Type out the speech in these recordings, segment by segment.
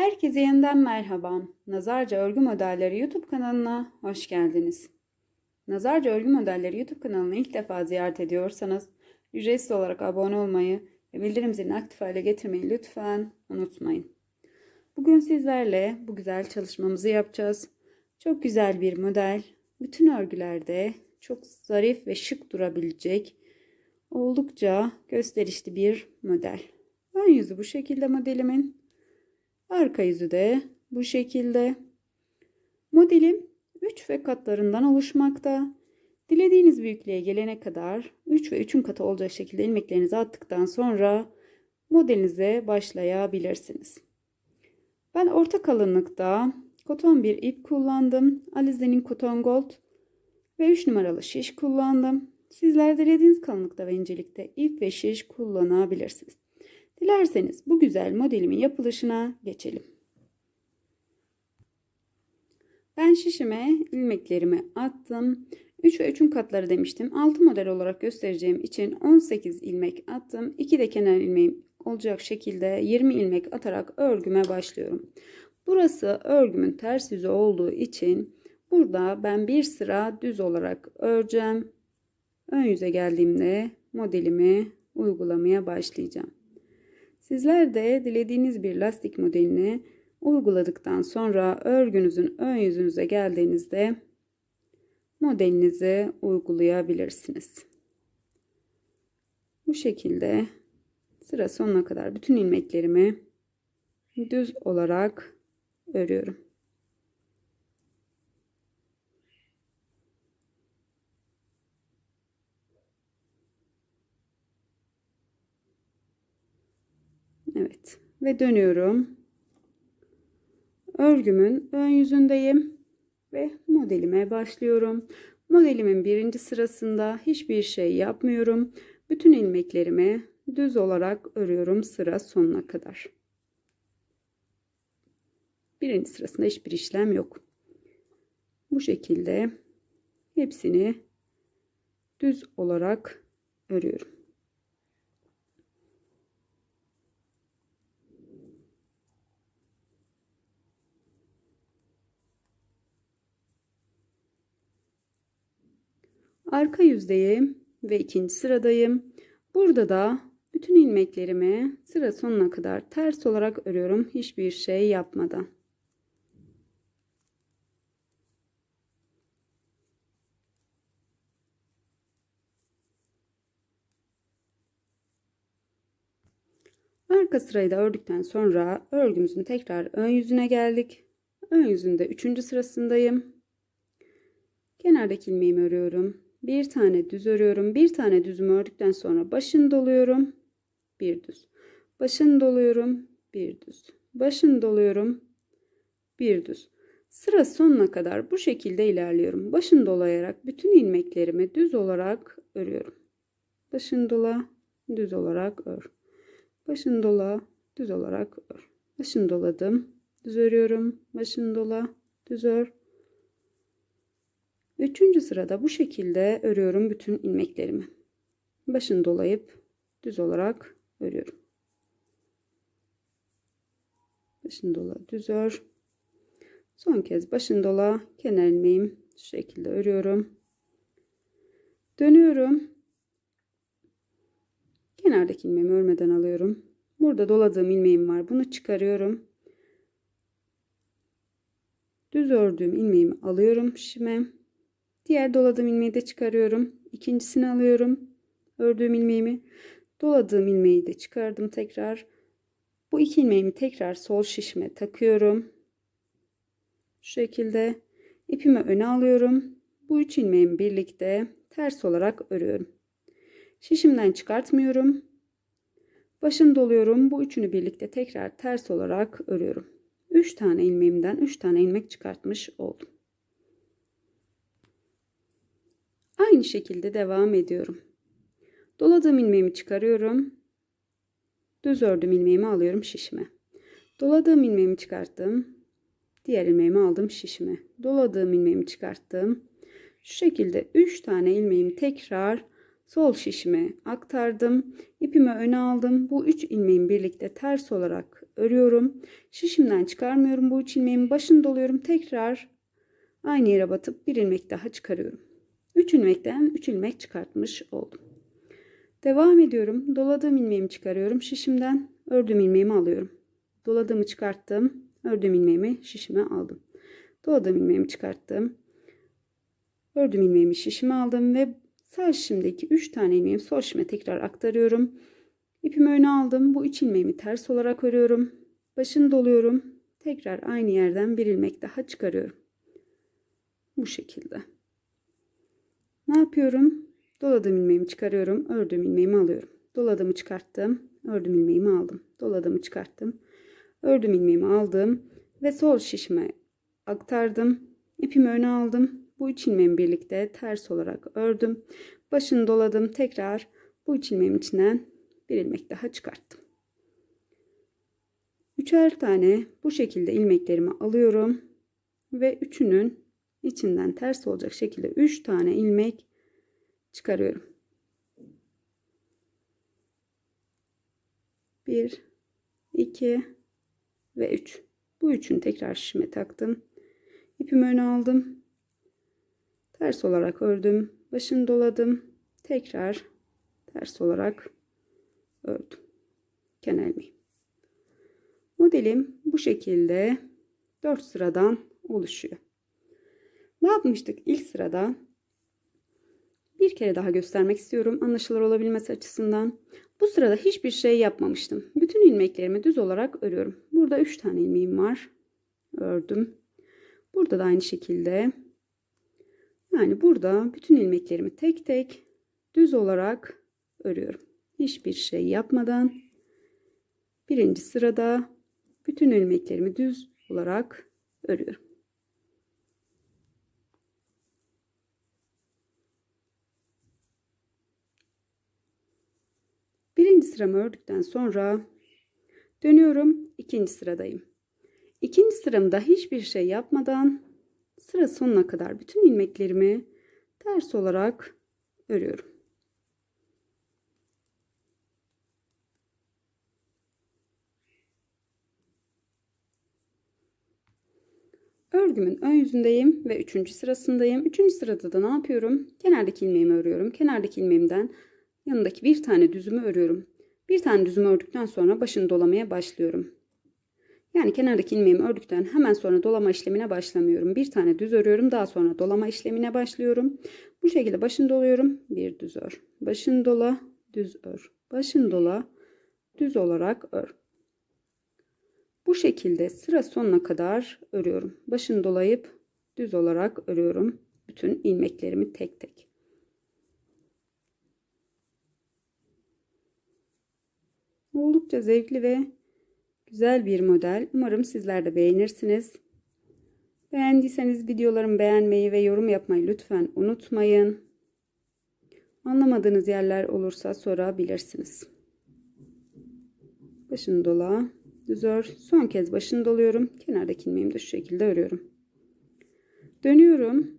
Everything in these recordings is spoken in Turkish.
Herkese yeniden merhaba. Nazarca Örgü Modelleri YouTube kanalına hoş geldiniz. Nazarca Örgü Modelleri YouTube kanalını ilk defa ziyaret ediyorsanız ücretsiz olarak abone olmayı ve bildirim zilini aktif hale getirmeyi lütfen unutmayın. Bugün sizlerle bu güzel çalışmamızı yapacağız. Çok güzel bir model. Bütün örgülerde çok zarif ve şık durabilecek oldukça gösterişli bir model. Ön yüzü bu şekilde modelimin. Arka yüzü de bu şekilde. Modelim 3 ve katlarından oluşmakta. Dilediğiniz büyüklüğe gelene kadar 3 ve 3'ün katı olacak şekilde ilmeklerinizi attıktan sonra modelinize başlayabilirsiniz. Ben orta kalınlıkta koton bir ip kullandım. Alize'nin koton gold ve 3 numaralı şiş kullandım. Sizler dilediğiniz kalınlıkta ve incelikte ip ve şiş kullanabilirsiniz. Dilerseniz bu güzel modelimin yapılışına geçelim. Ben şişime ilmeklerimi attım. 3 ve 3'ün katları demiştim. 6 model olarak göstereceğim için 18 ilmek attım. 2 de kenar ilmeğim olacak şekilde 20 ilmek atarak örgüme başlıyorum. Burası örgümün ters yüzü olduğu için burada ben bir sıra düz olarak öreceğim. Ön yüze geldiğimde modelimi uygulamaya başlayacağım. Sizler de dilediğiniz bir lastik modelini uyguladıktan sonra örgünüzün ön yüzünüze geldiğinizde modelinizi uygulayabilirsiniz. Bu şekilde sıra sonuna kadar bütün ilmeklerimi düz olarak örüyorum. Evet ve dönüyorum. Örgümün ön yüzündeyim ve modelime başlıyorum. Modelimin birinci sırasında hiçbir şey yapmıyorum. Bütün ilmeklerimi düz olarak örüyorum sıra sonuna kadar. Birinci sırasında hiçbir işlem yok. Bu şekilde hepsini düz olarak örüyorum. Arka yüzdeyim ve ikinci sıradayım. Burada da bütün ilmeklerimi sıra sonuna kadar ters olarak örüyorum hiçbir şey yapmadan. Arka sırayı da ördükten sonra örgümüzün tekrar ön yüzüne geldik. Ön yüzünde üçüncü sırasındayım. Kenardaki ilmeğimi örüyorum. Bir tane düz örüyorum. Bir tane düzümü ördükten sonra başını doluyorum. Bir düz. Başını doluyorum. Bir düz. Başını doluyorum. Bir düz. Sıra sonuna kadar bu şekilde ilerliyorum. Başını dolayarak bütün ilmeklerimi düz olarak örüyorum. Başını dola, düz olarak ör. Başını dola, düz olarak ör. Başını doladım. Düz örüyorum. Başını dola, düz ör. Üçüncü sırada bu şekilde örüyorum bütün ilmeklerimi. Başını dolayıp düz olarak örüyorum. Başını dola düz ör. Son kez başını dola kenar ilmeğim şu şekilde örüyorum. Dönüyorum. Kenardaki ilmeğimi örmeden alıyorum. Burada doladığım ilmeğim var. Bunu çıkarıyorum. Düz ördüğüm ilmeğimi alıyorum şişime. Diğer doladığım ilmeği de çıkarıyorum. İkincisini alıyorum. Ördüğüm ilmeğimi. Doladığım ilmeği de çıkardım tekrar. Bu iki ilmeğimi tekrar sol şişme takıyorum. Şu şekilde ipimi öne alıyorum. Bu üç ilmeğimi birlikte ters olarak örüyorum. Şişimden çıkartmıyorum. Başını doluyorum. Bu üçünü birlikte tekrar ters olarak örüyorum. 3 tane ilmeğimden 3 tane ilmek çıkartmış oldum. Aynı şekilde devam ediyorum. Doladığım ilmeğimi çıkarıyorum. Düz ördüm ilmeğimi alıyorum şişime. Doladığım ilmeğimi çıkarttım. Diğer ilmeğimi aldım şişime. Doladığım ilmeğimi çıkarttım. Şu şekilde 3 tane ilmeğimi tekrar Sol şişime aktardım. İpimi öne aldım. Bu 3 ilmeğin birlikte ters olarak örüyorum. Şişimden çıkarmıyorum. Bu 3 ilmeğin başını doluyorum. Tekrar aynı yere batıp bir ilmek daha çıkarıyorum. 3 ilmekten 3 ilmek çıkartmış oldum. Devam ediyorum. Doladığım ilmeğimi çıkarıyorum. Şişimden ördüğüm ilmeğimi alıyorum. Doladığımı çıkarttım. Ördüğüm ilmeğimi şişime aldım. Doladığım ilmeğimi çıkarttım. Ördüğüm ilmeğimi şişime aldım ve sağ şişimdeki 3 tane ilmeğimi sol şişime tekrar aktarıyorum. İpimi öne aldım. Bu 3 ilmeğimi ters olarak örüyorum. Başını doluyorum. Tekrar aynı yerden bir ilmek daha çıkarıyorum. Bu şekilde. Ne yapıyorum? Doladığım ilmeğimi çıkarıyorum. Ördüğüm ilmeğimi alıyorum. Doladığımı çıkarttım. Ördüğüm ilmeğimi aldım. Doladığımı çıkarttım. Ördüğüm ilmeğimi aldım. Ve sol şişime aktardım. İpimi öne aldım. Bu üç ilmeğimi birlikte ters olarak ördüm. Başını doladım. Tekrar bu üç ilmeğin içinden bir ilmek daha çıkarttım. Üçer tane bu şekilde ilmeklerimi alıyorum. Ve üçünün içinden ters olacak şekilde üç tane ilmek çıkarıyorum. 1 2 ve 3. Bu üçünü tekrar şişime taktım. İpimi öne aldım. Ters olarak ördüm. Başını doladım. Tekrar ters olarak ördüm. Kenar ilmeği. Modelim bu şekilde 4 sıradan oluşuyor. Ne yapmıştık ilk sırada? Bir kere daha göstermek istiyorum anlaşılır olabilmesi açısından. Bu sırada hiçbir şey yapmamıştım. Bütün ilmeklerimi düz olarak örüyorum. Burada 3 tane ilmeğim var. Ördüm. Burada da aynı şekilde. Yani burada bütün ilmeklerimi tek tek düz olarak örüyorum. Hiçbir şey yapmadan birinci sırada bütün ilmeklerimi düz olarak örüyorum. Birinci sıramı ördükten sonra dönüyorum. ikinci sıradayım. İkinci sıramda hiçbir şey yapmadan sıra sonuna kadar bütün ilmeklerimi ters olarak örüyorum. Örgümün ön yüzündeyim ve üçüncü sırasındayım. Üçüncü sırada da ne yapıyorum? Kenardaki ilmeğimi örüyorum. Kenardaki ilmeğimden yanındaki bir tane düzümü örüyorum. Bir tane düzümü ördükten sonra başını dolamaya başlıyorum. Yani kenardaki ilmeğimi ördükten hemen sonra dolama işlemine başlamıyorum. Bir tane düz örüyorum. Daha sonra dolama işlemine başlıyorum. Bu şekilde başını doluyorum. Bir düz ör. Başını dola, düz ör. Başını dola, düz olarak ör. Bu şekilde sıra sonuna kadar örüyorum. Başını dolayıp düz olarak örüyorum. Bütün ilmeklerimi tek tek. Oldukça zevkli ve güzel bir model. Umarım sizler de beğenirsiniz. Beğendiyseniz videolarımı beğenmeyi ve yorum yapmayı lütfen unutmayın. Anlamadığınız yerler olursa sorabilirsiniz. Başını dola, düz ör. Son kez başını doluyorum. Kenardaki ilmeğimi de şu şekilde örüyorum. Dönüyorum.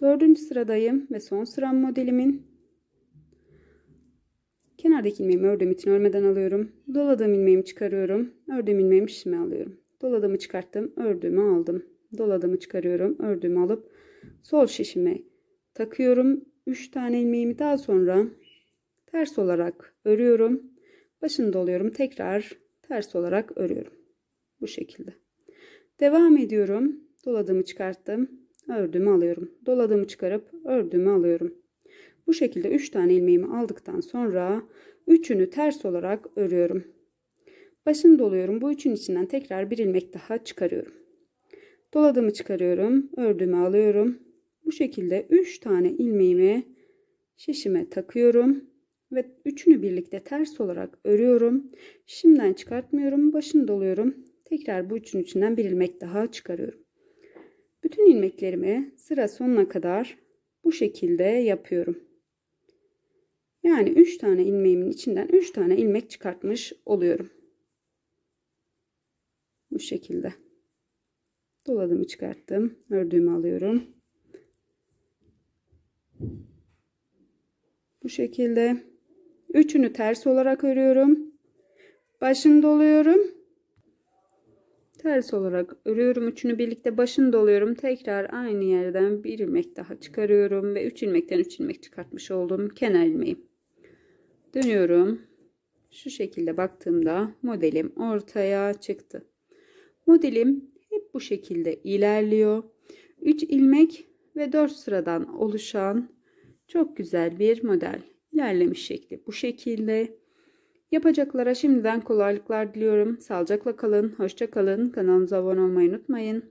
Dördüncü sıradayım ve son sıram modelimin Kenardaki ilmeğimi ördüğüm için örmeden alıyorum. Doladığım ilmeğimi çıkarıyorum. Ördüğüm ilmeğimi şişime alıyorum. Doladığımı çıkarttım. Ördüğümü aldım. Doladığımı çıkarıyorum. Ördüğümü alıp sol şişime takıyorum. 3 tane ilmeğimi daha sonra ters olarak örüyorum. Başını doluyorum. Tekrar ters olarak örüyorum. Bu şekilde. Devam ediyorum. Doladığımı çıkarttım. Ördüğümü alıyorum. Doladığımı çıkarıp ördüğümü alıyorum. Bu şekilde 3 tane ilmeğimi aldıktan sonra üçünü ters olarak örüyorum. Başını doluyorum. Bu üçün içinden tekrar bir ilmek daha çıkarıyorum. Doladığımı çıkarıyorum. Ördüğümü alıyorum. Bu şekilde 3 tane ilmeğimi şişime takıyorum ve üçünü birlikte ters olarak örüyorum. Şimdiden çıkartmıyorum. Başını doluyorum. Tekrar bu üçün içinden bir ilmek daha çıkarıyorum. Bütün ilmeklerimi sıra sonuna kadar bu şekilde yapıyorum. Yani 3 tane ilmeğimin içinden 3 tane ilmek çıkartmış oluyorum. Bu şekilde. Doladımı çıkarttım. Ördüğümü alıyorum. şekilde. Üçünü ters olarak örüyorum. Başını doluyorum. Ters olarak örüyorum. Üçünü birlikte başını doluyorum. Tekrar aynı yerden bir ilmek daha çıkarıyorum ve üç ilmekten üç ilmek çıkartmış oldum. Kenar ilmeği. Dönüyorum. Şu şekilde baktığımda modelim ortaya çıktı. Modelim hep bu şekilde ilerliyor. 3 ilmek ve 4 sıradan oluşan çok güzel bir model. İlerlemiş şekli bu şekilde. Yapacaklara şimdiden kolaylıklar diliyorum. Sağlıcakla kalın, hoşça kalın. Kanalımıza abone olmayı unutmayın.